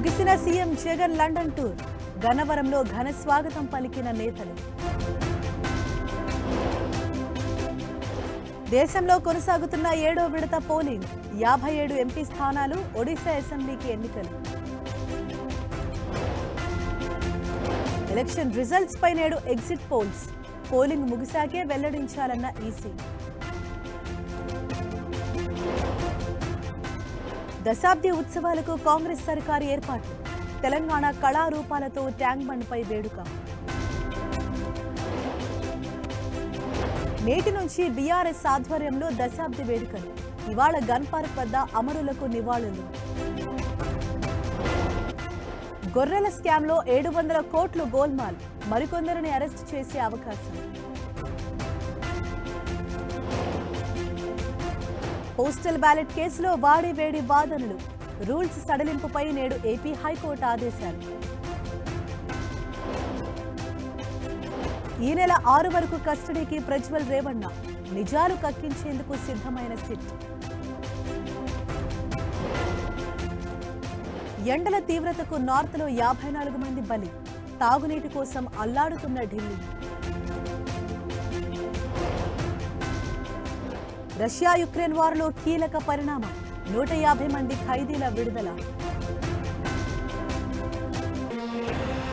ముగిసిన CM Jagan London tour. గన్నవరంలో ఘన స్వాగతం పలికిన నేతలు. దేశంలో కొనసాగుతున్న ఏడో విడత పోలింగ్. యాభై ఏడు ఎంపీ స్థానాలు ఒడిశా అసెంబ్లీకి ఎన్నికలు. ఎలక్షన్ రిజల్ట్స్ పై నేడు ఎగ్జిట్ పోల్స్. పోలింగ్ ముగిశాకే వెల్లడించాలన్న ఈసీ. దశాబ్ది ఉత్సవాలకు కాంగ్రెస్ సర్కారు ఏర్పాటు తెలంగాణ కళారూపాలతో ట్యాంక్ బండ్పై వేడుక. నేటి నుంచి బీఆర్ఎస్ ఆధ్వర్యంలో దశాబ్ది వేడుకలు. ఇవాళ గన్ పార్క్ వద్ద అమరులకు నివాళులు. గొర్రెల స్కామ్లో ఏడు వందల కోట్లు గోల్మాల్. మరికొందరిని అరెస్ట్ చేసే అవకాశం. పోస్టల్ బ్యాలెట్ కేసులో వాడి వేడి వాదనలు. రూల్స్ సడలింపుపై నేడు ఏపీ హైకోర్టు ఆదేశాలు. ఈ నెల ఆరు వరకు కస్టడీకి ప్రజ్వల్ రేవಣ್ణ నిజాలు కక్కించేందుకు సిద్ధమైన సిట్. ఎండల తీవ్రతకు నార్త్లో యాభై నాలుగు మంది బలి. తాగునీటి కోసం అల్లాడుతున్న ఢిల్లీ. రష్యా యుక్రెయిన్ వార్లో కీలక పరిణామం. నూట యాభై మంది ఖైదీల విడుదల.